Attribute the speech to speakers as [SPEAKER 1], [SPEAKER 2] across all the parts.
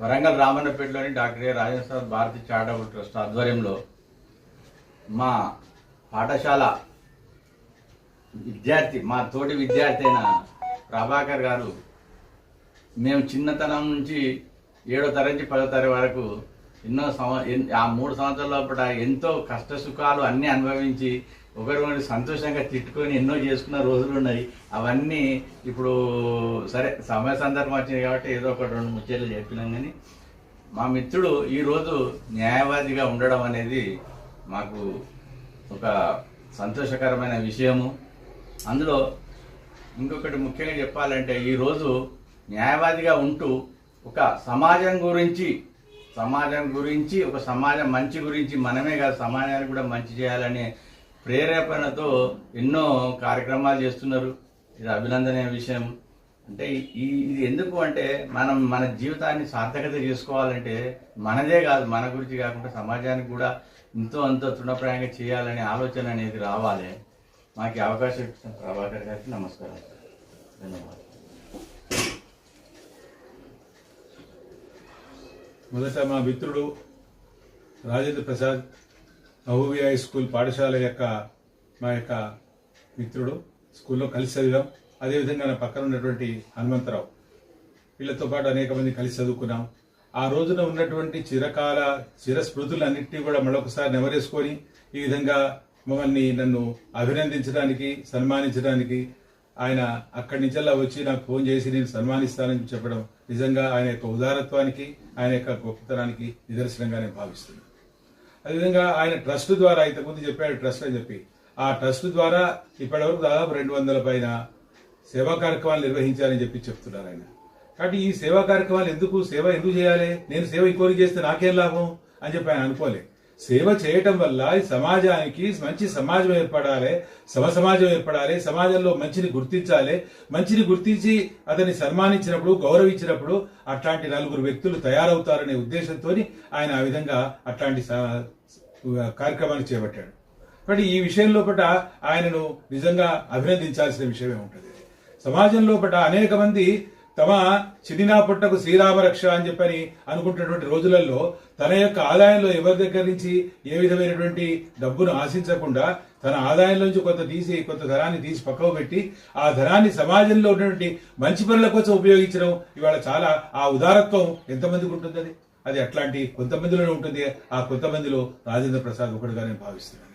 [SPEAKER 1] Warangal రామన్నపేటలోని doctor A Rajendra Bharati charitable trust ఆధ్వర్యంలో మా పాఠశాల విద్యార్థి మా తోటి విద్యార్థి అయిన ప్రభాకర్ గారు మేము చిన్నతనం నుంచి ఏడో తరగతి పదో తరగతి వరకు ఎన్నో సంవ ఆ మూడు సంవత్సరాల లోపల ఎంతో కష్ట సుఖాలు అన్నీ అనుభవించి ఒకరు సంతోషంగా తిట్టుకొని ఎన్నో చేసుకున్న రోజులు ఉన్నాయి. అవన్నీ ఇప్పుడు సరే సమయ సందర్భం వచ్చింది కాబట్టి ఏదో ఒక రెండు ముచ్చట్లు చెప్పినాం కానీ మా మిత్రుడు ఈరోజు న్యాయవాదిగా ఉండడం అనేది మాకు ఒక సంతోషకరమైన విషయము. అందులో ఇంకొకటి ముఖ్యంగా చెప్పాలంటే ఈరోజు న్యాయవాదిగా ఉంటూ ఒక సమాజం గురించి సమాజం గురించి ఒక సమాజం మంచి గురించి మనమే కాదు సమాజానికి కూడా మంచి చేయాలనే ప్రేరేపణతో ఎన్నో కార్యక్రమాలు చేస్తున్నారు. ఇది అభినందనే విషయం. అంటే ఈ ఇది ఎందుకు అంటే మనం మన జీవితాన్ని సార్థకత చేసుకోవాలంటే మనదే కాదు మన గురించి కాకుండా సమాజానికి కూడా ఎంతో అంతో తృణప్రాయంగా చేయాలనే ఆలోచన అనేది రావాలి. మాకు అవకాశం ఇచ్చిన ప్రభాకర్ గారికి నమస్కారం. ధన్యవాదాలు.
[SPEAKER 2] మొదట మా మిత్రుడు రాజేంద్ర ప్రసాద్ మహబూబి హై స్కూల్ పాఠశాల యొక్క మా యొక్క మిత్రుడు స్కూల్లో కలిసి చదివాం. అదేవిధంగా నా పక్కన ఉన్నటువంటి హనుమంతరావు. వీళ్ళతో పాటు అనేక మంది కలిసి చదువుకున్నాం. ఆ రోజున ఉన్నటువంటి చిరకాల చిరస్మృతులన్నింటినీ కూడా మరొకసారి నెమరేసుకొని ఈ విధంగా మమ్మల్ని నన్ను అభినందించడానికి సన్మానించడానికి ఆయన అక్కడి నుంచెల్లా వచ్చి నాకు ఫోన్ చేసి నేను సన్మానిస్తానని చెప్పడం నిజంగా ఆయన యొక్క ఉదారత్వానికి ఆయన యొక్క గొప్పతనానికి నిదర్శనంగా నేను భావిస్తున్నాను. అదేవిధంగా ఆయన ట్రస్ట్ ద్వారా ఇంతకుముందు చెప్పాడు ట్రస్ట్ అని చెప్పి. ఆ ట్రస్ట్ ద్వారా ఇప్పటివరకు దాదాపు రెండు వందల పైన సేవా కార్యక్రమాలు నిర్వహించాలని చెప్పి చెప్తున్నారు ఆయన. కాబట్టి ఈ సేవా కార్యక్రమాలు ఎందుకు సేవ ఎందుకు చేయాలి? నేను సేవ ఇంకోరికి చేస్తే నాకేం లాభం? అని చెప్పి ఆయన అనుకోలే. సేవ చేయటం వల్ల ఈ సమాజానికి మంచి సమాజం ఏర్పడాలి సమ సమాజం ఏర్పడాలి సమాజంలో మంచిని గుర్తించాలి. మంచిని గుర్తించి అతన్ని సన్మానించినప్పుడు గౌరవించినప్పుడు అట్లాంటి నలుగురు వ్యక్తులు తయారవుతారనే ఉద్దేశంతో ఆయన ఆ విధంగా అట్లాంటి కార్యక్రమాన్ని చేపట్టాడు. కాబట్టి ఈ విషయం లోపల ఆయనను నిజంగా అభినందించాల్సిన విషయమే ఉంటుంది. సమాజం లోపల అనేక మంది తమ చిదినా పుట్టకు శ్రీరామ రక్ష అని చెప్పని అనుకుంటున్నటువంటి రోజులలో తన యొక్క ఆదాయంలో ఎవరి దగ్గర నుంచి ఏ విధమైనటువంటి డబ్బును ఆశించకుండా తన ఆదాయంలోంచి కొంత తీసి కొంత ధనాన్ని తీసి పక్కకు పెట్టి ఆ ధనాన్ని సమాజంలో ఉన్నటువంటి మంచి పనుల కోసం ఉపయోగించడం ఇవాళ చాలా ఆ ఉదారత్వం ఎంతమందికి ఉంటుంది అది? అది అట్లాంటి కొంతమందిలోనే ఉంటుంది. ఆ కొంతమందిలో రాజేంద్ర ప్రసాద్ ఒకటిగా నేను భావిస్తున్నాను.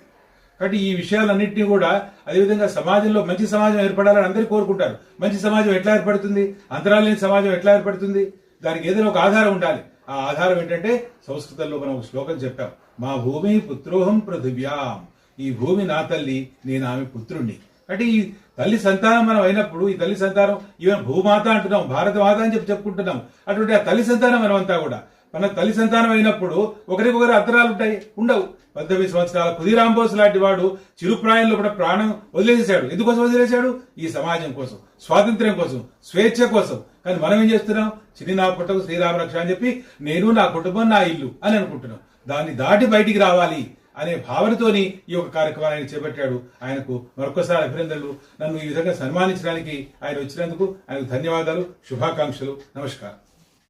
[SPEAKER 2] కాబట్టి ఈ విషయాలన్నింటినీ కూడా అదేవిధంగా సమాజంలో మంచి సమాజం ఏర్పడాలని అందరూ కోరుకుంటారు. మంచి సమాజం ఎట్లా ఏర్పడుతుంది? అంతరాలు లేని సమాజం ఎట్లా ఏర్పడుతుంది? దానికి ఏదైనా ఒక ఆధారం ఉండాలి. ఆ ఆధారం ఏంటంటే సంస్కృతంలో మనం ఒక శ్లోకం చెప్పాం మా భూమి పుత్రోహం పృథివ్యాం. ఈ భూమి నా తల్లి నేను ఆమె పుత్రుణ్ణి. అంటే ఈ తల్లి సంతానం మనం అయినప్పుడు ఈ తల్లి సంతానం ఈవెన్ భూమాత అంటున్నాం భారత మాత అని చెప్పి చెప్పుకుంటున్నాం. అటువంటి ఆ తల్లి సంతానం మనమంతా కూడా. మన తల్లి సంతానం అయినప్పుడు ఒకరికొకరు అంతరాలు ఉంటాయి ఉండవు. పద్దెనిమిది సంవత్సరాల కుదిరాంబోస్ లాంటి వాడు చిరుప్రాయంలో కూడా ప్రాణం వదిలేసాడు ఎందుకోసం వదిలేశాడు? ఈ సమాజం కోసం స్వాతంత్ర్యం కోసం స్వేచ్ఛ కోసం. కానీ మనం ఏం చేస్తున్నాం? చిన్ని నా పుట్టకు శ్రీరామ రక్ష అని చెప్పి నేను నా కుటుంబం నా ఇల్లు అని అనుకుంటున్నాం. దాన్ని దాటి బయటికి రావాలి అనే భావనతోని ఈ యొక్క కార్యక్రమాన్ని ఆయన చేపట్టాడు. ఆయనకు మరొకసారి అభినందనలు. నన్ను ఈ విధంగా సన్మానించడానికి ఆయన వచ్చినందుకు ఆయనకు ధన్యవాదాలు శుభాకాంక్షలు. నమస్కారం.